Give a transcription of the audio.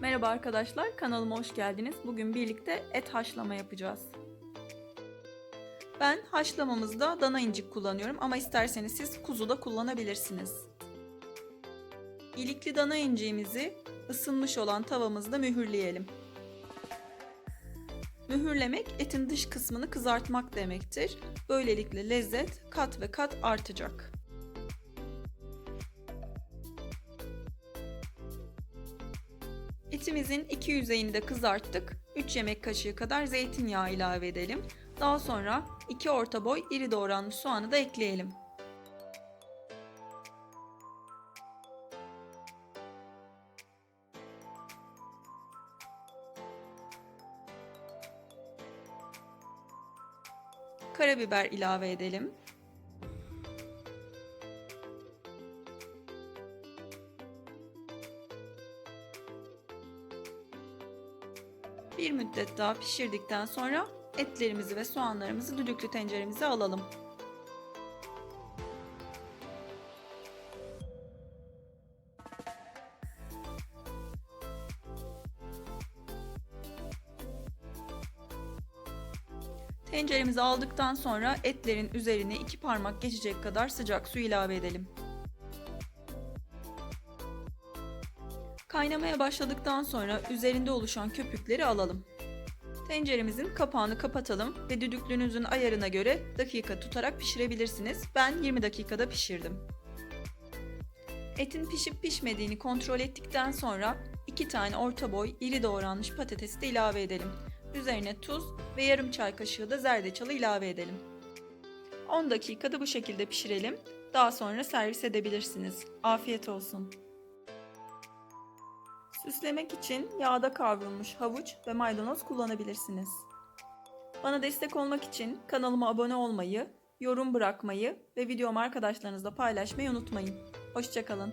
Merhaba arkadaşlar, kanalıma hoş geldiniz. Bugün birlikte et haşlama yapacağız. Ben haşlamamızda dana incik kullanıyorum ama isterseniz siz kuzu da kullanabilirsiniz. İlikli dana inciğimizi ısınmış olan tavamızda mühürleyelim. Mühürlemek etin dış kısmını kızartmak demektir. Böylelikle lezzet kat ve kat artacak. Etimizin iki yüzeyini de kızarttık. 3 yemek kaşığı kadar zeytinyağı ilave edelim. Daha sonra 2 orta boy iri doğranmış soğanı da ekleyelim. Karabiber ilave edelim. Bir müddet daha pişirdikten sonra etlerimizi ve soğanlarımızı düdüklü tenceremize alalım. Tenceremizi aldıktan sonra etlerin üzerine iki parmak geçecek kadar sıcak su ilave edelim. Kaynamaya başladıktan sonra üzerinde oluşan köpükleri alalım. Tenceremizin kapağını kapatalım ve düdüklünüzün ayarına göre dakika tutarak pişirebilirsiniz. Ben 20 dakikada pişirdim. Etin pişip pişmediğini kontrol ettikten sonra 2 tane orta boy iri doğranmış patatesi de ilave edelim. Üzerine tuz ve yarım çay kaşığı da zerdeçalı ilave edelim. 10 dakikada bu şekilde pişirelim. Daha sonra servis edebilirsiniz. Afiyet olsun. Süslemek için yağda kavrulmuş havuç ve maydanoz kullanabilirsiniz. Bana destek olmak için kanalıma abone olmayı, yorum bırakmayı ve videomu arkadaşlarınızla paylaşmayı unutmayın. Hoşçakalın.